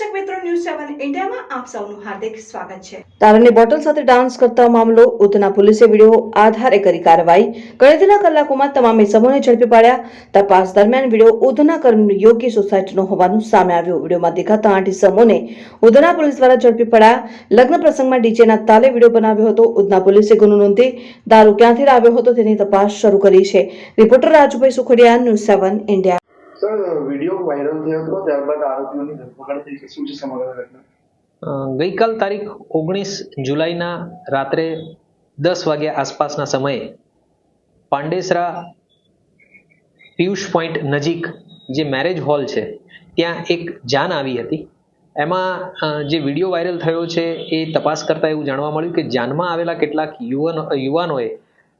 News સેવન ઇન્ડિયામાં આપ સૌનું હાર્દિક સ્વાગત છે. તારાની બોટલ સાથે ડાન્સ કરતા મામલો, ઉધના પોલીસે વીડિયો આધારે કરી કાર્યવાહી. ગણતરીના કલાકોમાં તમામ ઇસમોને ઝડપી પાડ્યા. તપાસ દરમિયાન વીડિયો ઉધના કર્મયોગી સોસાયટીનો હોવાનું સામે આવ્યું. વિડીયોમાં દેખાતા આઠ ઇસમોને ઉધના પોલીસ દ્વારા ઝડપી પડ્યા. લગ્ન પ્રસંગમાં ડીજેના તાલે વીડિયો બનાવ્યો હતો. ઉધના પોલીસે ગુનો નોંધી દારૂ ક્યાંથી લાવ્યો હતો તેની તપાસ શરૂ કરી છે. Reporter Rajubhai Sukhadiya news seven India ગઈકાલ તારીખ ઓગણીસ જુલાઈના રાત્રે દસ વાગ્યા આસપાસના સમયે પાંડેસરા પિયુષ પોઈન્ટ નજીક જે મેરેજ હોલ છે, ત્યાં એક જાન આવી હતી. એમાં જે વીડિયો વાયરલ થયો છે એ તપાસ કરતાં એવું જાણવા મળ્યું કે જાનમાં આવેલા કેટલાક યુવાનો, યુવાનોએ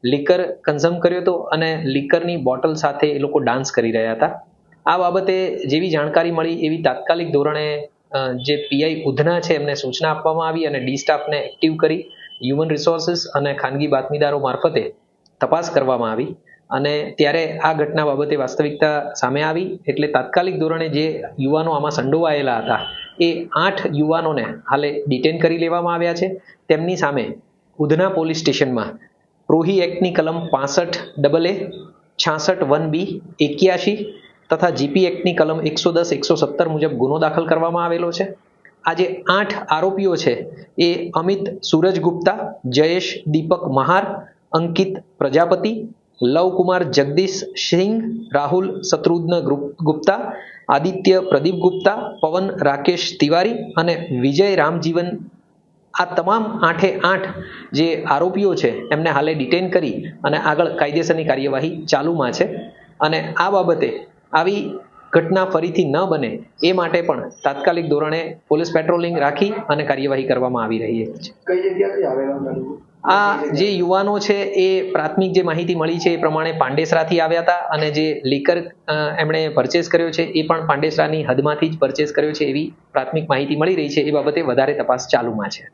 લિકર કન્ઝમ કર્યો હતો અને લિકરની બોટલ સાથે એ લોકો ડાન્સ કરી રહ્યા હતા. આ બાબતે જેવી જાણકારી મળી એવી તાત્કાલિક ધોરણે જે પીઆઈ ઉધના છે એમને સૂચના આપવામાં આવી અને ડી સ્ટાફને એક્ટિવ કરી હ્યુમન રિસોર્સિસ અને ખાનગી બાતમીદારો મારફતે તપાસ કરવામાં આવી અને ત્યારે આ ઘટના બાબતે વાસ્તવિકતા સામે આવી એટલે તાત્કાલિક ધોરણે જે યુવાનો આમાં સંડોવાયેલા હતા એ આઠ યુવાનોને હાલે ડિટેન કરી લેવામાં આવ્યા છે. તેમની સામે ઉધના પોલીસ સ્ટેશનમાં પ્રોહી એક્ટની કલમ પાસઠ ડબલ એ, છાસઠ વન બી, એક્યાશી તથા જીપી એક્ટની કલમ એકસો દસ, એકસો સત્તર મુજબ ગુનો દાખલ કરવામાં આવેલો છે. આજે આઠ આરોપીઓ છે, એ અમિત સૂરજ ગુપ્તા, જયેશ દીપક મહાર, અંકિત પ્રજાપતિ, લવકુમાર જગદીશ સિંહ રાહુલ શત્રુઘ્ન ગુપ્તા, આદિત્ય પ્રદીપ ગુપ્તા, પવન રાકેશ તિવારી અને વિજય રામજીવન. આ તમામ આઠે આઠ જે આરોપીઓ છે, એમને હાલે ડિટેન કરી અને આગળ કાયદેસરની કાર્યવાહી ચાલુમાં છે. અને આ બાબતે આવી ઘટના ફરીથી ન બને એ માટે પણ તાત્કાલિક ધોરણે પોલીસ પેટ્રોલિંગ રાખી અને કાર્યવાહી કરવામાં આવી રહી છે? આ જે યુવાનો છે એ પ્રાથમિક જે માહિતી મળી છે એ પ્રમાણે પાંડેસરાથી આવ્યા હતા અને જે લીકર એમણે પરચેસ કર્યો છે એ પણ પાંડેસરાની હદમાંથી જ પરચેસ કર્યો છે એવી પ્રાથમિક માહિતી મળી રહી છે એ બાબતે વધારે તપાસ ચાલુમાં છે